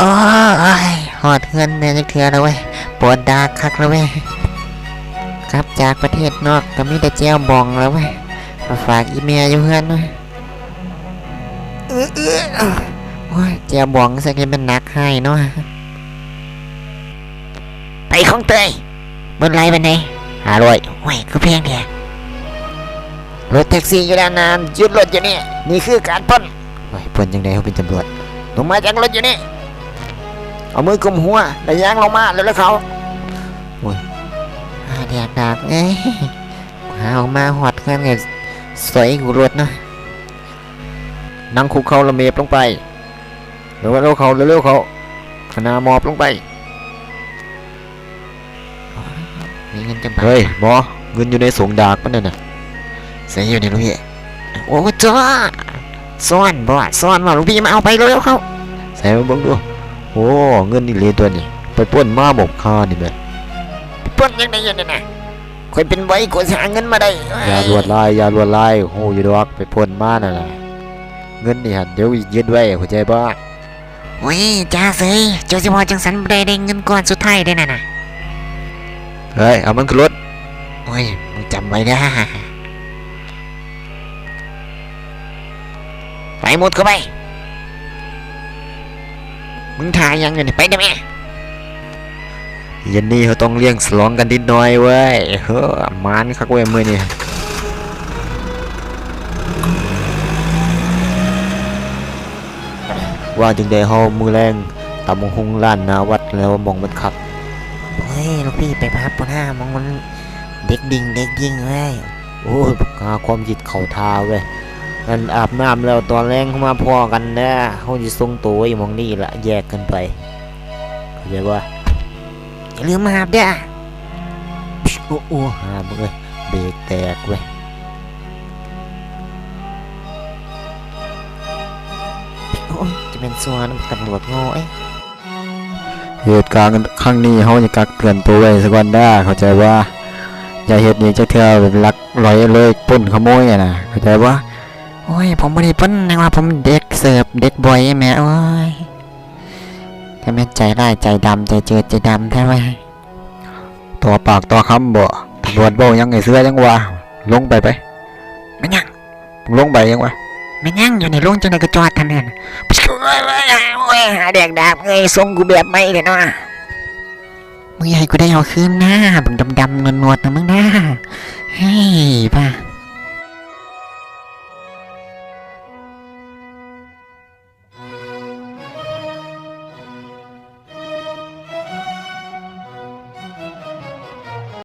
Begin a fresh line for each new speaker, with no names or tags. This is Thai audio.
โอ้ยหอดเงินเนี่ยจักเทือแล้วเว้ยปวดดาคักแล้วเว้ยกลับจากประเทศนอกก็มีแต่เจ้าบองแล้วเว้ยมาฝากอีเมียอยู่เพื่อนเว้ยเออเออเออโอ้ยเจ้าบองสักทีมันหนักให้เนาะไปของเตยเมื่อไรบันไดหาร้อยโอ้ยคือเพียงแค่รถแท็กซี่อยู่ด้านนานยุดรถอยู่นี่นี่คือการปล้นโอ้ยปล้นยังไงเขาเป็นตำรวจลงมาจากรถอยู่นี่ เอามือกุมหัวแล้วย่างลงมาแล้วแล้วเขาโอ้ยหาแดกดากเอ้ยหาออกมาหอดกันไงสวยกูรถเนะ
นั่งคุกเขาละเมียบลงไปเร็วเร็วเขาเร็วเร็วเขาขนาหมอบลงไป
มีเงินจะบาท
เฮ้ยหมอเงินอยู่ในสงดากมันน่ะน่ะ
เสียอยู่ในลูกพี่โอ้จ้าซ่อนบ่ซ่อนว่าลูกพี่มาเอาไปเร็วๆเขา
ใส่มาเบิ่งดู อ้เงินนี่เลยตัวนี่ไปปล้นมาบอกค่านี่แม่
ปล้นยังไงอยู่เนี่ยนะคอยเป็นไว้กว่าจะหาเงินมาได้เอ้ย
อย่าลวดลายอย่าลวดลายโอ้ยดอกไปปล้นมาน่ะน่ะเงินนี่หั่นเดี๋ยวยึดไว้เข้าใจบ่
โอ้ยจ้าเสยเจ้าสิพอจังสันบ่ได้ได้เงินก้อนสุดท้ายได้น่ะนะ
เฮ้ยเอามันขึ้นรถ
โอ้ยมึงจำไว้นะไปหมดเข้าไป มึงทายยังอยู่นี่ไปได้ไหม
เย็นนี้เขาต้องเลี้ยงสลองกันนิดหน่อยเว้ยเฮ้อมานคักเว้ยมื้อนี้ว่าจึงได้เฮามือแรงตำบักหุงล้านหนาวัดแล้วมองมันคัก
เฮ้ยลูกพี่ไปพับปนห้ามองมันเด็กดิ่งเด็กยิงเว้ย
โอ้ยหาความคิดเข้าทาเว้ย นั่นอาบน้ำแล้วตอนแรงเข้ามาพอกันนะเขาจะส่งตัวไอ้หมองนี่ละแยกกันไปเข้าใจป่ะ
อย่าลืมมาหาบเด้อ
โอ้โอ้หามึงเลยเบรกแตกเว้ย
โอ้ยจะเป็นส่วนตำรวจโง่เอ้ย
เหตุการณ์ครั้งนี้เขาจะกักเตือนตัวไว้สักวันได้าเข้าใจว่าอย่าเหตุนี้จะเที่ยวเป็นลักลอยเลยปล้นขโมยอะนะเข้าใจว่า
โอ้ย ผมไม่ได้ปล้นนะว่าผมเด็กเสิร์ฟเด็กบอยแม่โอ้ยแค่แม่ใจร้ายใจดำใจเจือใจดำแท้ไว้
ต่อปากต่อคำบ่ตำรวจบอกยังไงเสื้อยังวะลงไปไปไมั
นยัง
ลงไปยังวะ
มันยังอยู่ในโรงจังไดก็จอดทันนั่นโอ้ยโอ้ยโอ้ยหาแดกดาบเอ้ยทรงกูแบบไม่เลยเนาะมึงให้กูได้เอาคืนนะบึงดำๆนวลๆนะมึงนะเฮ้ยป่ะ